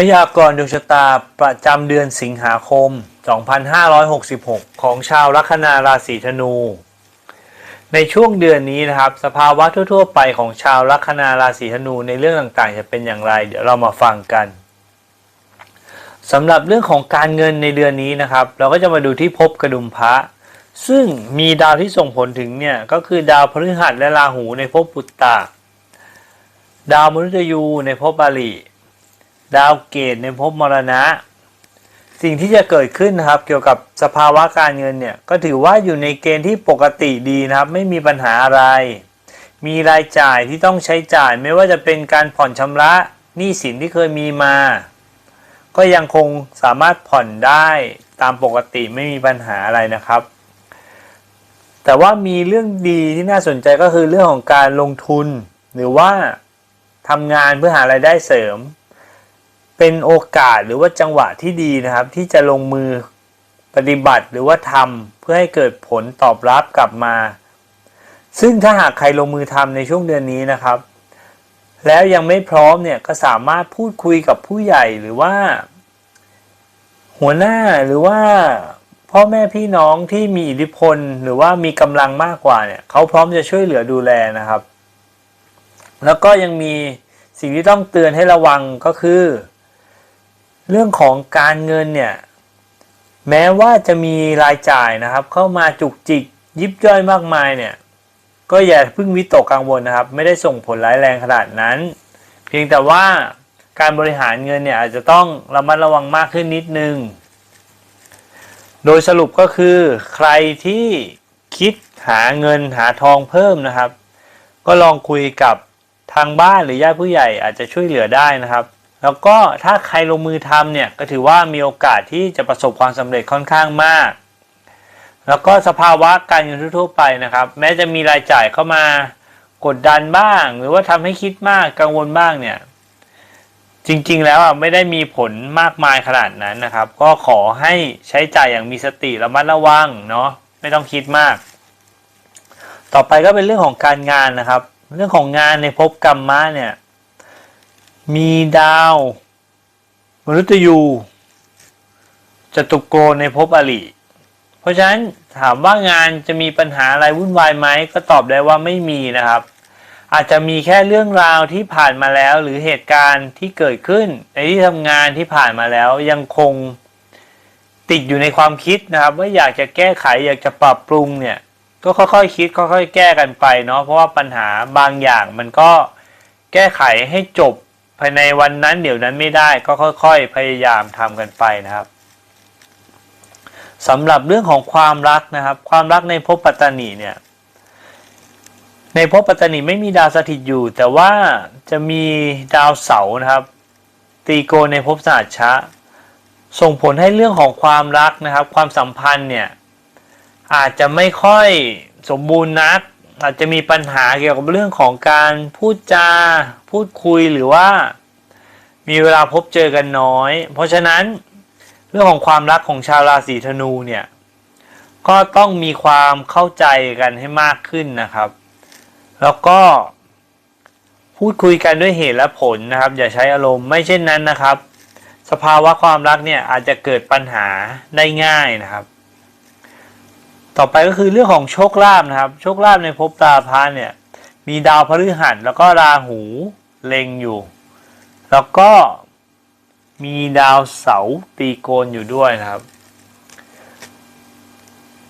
พยากรณ์ดวงชะตาประจำเดือนสิงหาคม 2566 ของชาวลัคนาราศีธนู ในช่วงเดือนนี้นะครับ สภาวะทั่ว ๆ ไปของชาวลัคนาราศีธนูในเรื่องต่างๆ จะเป็นอย่างไร เดี๋ยวเรามาฟังกันสำหรับเรื่องของการเงินในเดือนนี้นะครับ เราก็จะมาดูที่ภพกระดุมพระ ซึ่งมีดาวที่ส่งผลถึงเนี่ยก็คือดาวพฤหัสและราหูในภพปุตตะดาวมฤตยูในภพบาลี ดาวเกตในภพมรณะ สิ่งที่จะเกิดขึ้นนะครับ เกี่ยวกับสภาวะการเงินเนี่ยก็ถือว่าอยู่ในเกณฑ์ที่ปกติดีนะครับ ไม่มีปัญหาอะไร มีรายจ่ายที่ต้องใช้จ่ายไม่ว่าจะเป็นการผ่อนชำระหนี้สินที่เคยมีมา ก็ยังคงสามารถผ่อนได้ตามปกติไม่มีปัญหาอะไรนะครับ แต่ว่ามีเรื่องดีที่น่าสนใจก็คือเรื่องของการลงทุน หรือว่าทำงานเพื่อหารายได้เสริม เป็นโอกาสหรือว่าจังหวะที่ดีนะครับ ที่จะลงมือปฏิบัติหรือว่าทำเพื่อให้เกิดผลตอบรับกลับมา ซึ่งถ้าหากใครลงมือทำในช่วงเดือนนี้นะครับ แล้วยังไม่พร้อมเนี่ยก็สามารถพูดคุยกับผู้ใหญ่หรือว่า หัวหน้าหรือว่าพ่อแม่พี่น้องที่มีอิทธิพลหรือว่ามีกำลังมากกว่าเนี่ยเขาพร้อมจะช่วยเหลือดูแลนะครับ แล้วก็ยังมีสิ่งที่ต้องเตือนให้ระวังก็คือ เรื่องของการเงินเนี่ย แม้ว่าจะมีรายจ่ายนะครับ เข้ามาจุกจิกยิบย่อยมากมายเนี่ย ก็อย่าเพิ่งวิตกกังวลนะครับ ไม่ได้ส่งผลร้ายแรงขนาดนั้น เพียงแต่ว่าการบริหารเงินเนี่ยอาจจะต้องระมัดระวังมากขึ้นนิดนึง โดยสรุปก็คือใครที่คิดหาเงินหาทองเพิ่มนะครับ ก็ลองคุยกับทางบ้านหรือญาติผู้ใหญ่อาจจะช่วยเหลือได้นะครับ แล้วก็ถ้าใครลงมือทำเนี่ยก็ถือว่ามีโอกาสที่จะประสบความสำเร็จค่อนข้างมาก แล้วก็สภาวะการเงินทั่วไปนะครับ แม้จะมีรายจ่ายเข้ามากดดันบ้าง หรือว่าทำให้คิดมากกังวลบ้างเนี่ยจริงๆแล้วอะไม่ได้มีผลมากมายขนาดนั้นนะครับ ก็ขอให้ใช้จ่ายอย่างมีสติระมัดระวังเนาะไม่ต้องคิดมาก ต่อไปก็เป็นเรื่องของการงานนะครับ เรื่องของงานในภพกรรมะเนี่ย มีดาวมฤตยูจตุโกในภพอริเพราะฉะนั้นถามว่างานจะมีปัญหาอะไรวุ่นวายไหมก็ตอบได้ว่าไม่มีนะครับ อาจจะมีแค่เรื่องราวที่ผ่านมาแล้ว หรือเหตุการณ์ที่เกิดขึ้น ในที่ทำงานที่ผ่านมาแล้วยังคงติดอยู่ในความคิดนะครับ ว่าอยากจะแก้ไขอยากจะปรับปรุงเนี่ยก็ค่อยๆคคิดค่อยๆ แก้กันไปเนาะเพราะว่าปัญหาบางอย่างมันก็แก้ไขให้จบ ภายในวันนั้นเดี๋ยวนั้นไม่ได้ก็ค่อยๆ พยายามทำกันไปนะครับสำหรับเรื่องของความรักนะครับ ความรักในภพปัตตานีเนี่ยในภพปัตตานีไม่มีดาวสถิตอยู่ แต่ว่าจะมีดาวเสาร์นะครับ ตีโกในภพสหัชชะ ส่งผลให้เรื่องของความรักนะครับ ความสัมพันธ์เนี่ยอาจจะไม่ค่อยสมบูรณ์นัก อาจจะมีปัญหาเกี่ยวกับเรื่องของการพูดจา พูดคุยหรือว่า มีเวลาพบเจอกันน้อย เพราะฉะนั้นเรื่องของความรักของชาวราศีธนูเนี่ย ก็ต้องมีความเข้าใจกันให้มากขึ้นนะครับ แล้วก็พูดคุยกันด้วยเหตุและผลนะครับ อย่าใช้อารมณ์ไม่เช่นนั้นนะครับ สภาวะความรักเนี่ยอาจจะเกิดปัญหาได้ง่ายนะครับ ต่อไปก็คือเรื่องของโชคลาภนะครับ โชคลาภในภพตาพาเนี่ย มีดาวพฤหัสแล้วก็ราหูเล็งอยู่ แล้วก็มีดาวเสาตีโกนอยู่ด้วยนะครับ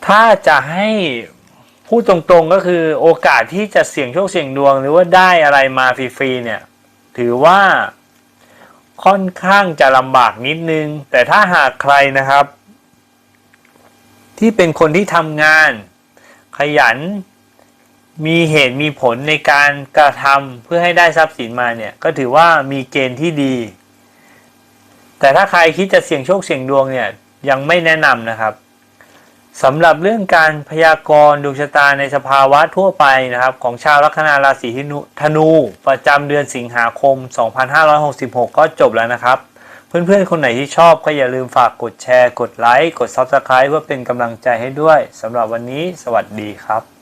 ถ้าจะให้พูดตรงๆก็คือโอกาสที่จะเสี่ยงโชคเสี่ยงดวง หรือว่าได้อะไรมาฟรีๆเนี่ย ถือว่าค่อนข้างจะลำบากนิดนึง แต่ถ้าหากใครนะครับ ที่เป็นคนที่ทำงาน ขยันมีเหตุมีผลในการกระทำเพื่อให้ได้ทรัพย์สินมาเนี่ยก็ถือว่ามีเกณฑ์ที่ดี แต่ถ้าใครคิดจะเสี่ยงโชคเสี่ยงดวงเนี่ยยังไม่แนะนำนะครับสำหรับเรื่องการพยากรณ์ดวงชะตาในสภาวะทั่วไปนะครับ ของชาวลัคนาราศีธนู ประจำเดือนสิงหาคม 2566 ก็จบแล้วนะครับ เพื่อนๆ คนไหนที่ชอบก็อย่าลืมฝากกดแชร์ กดไลค์ กด Subscribe เพื่อเป็นกำลังใจให้ด้วยสำหรับวันนี้ สวัสดีครับ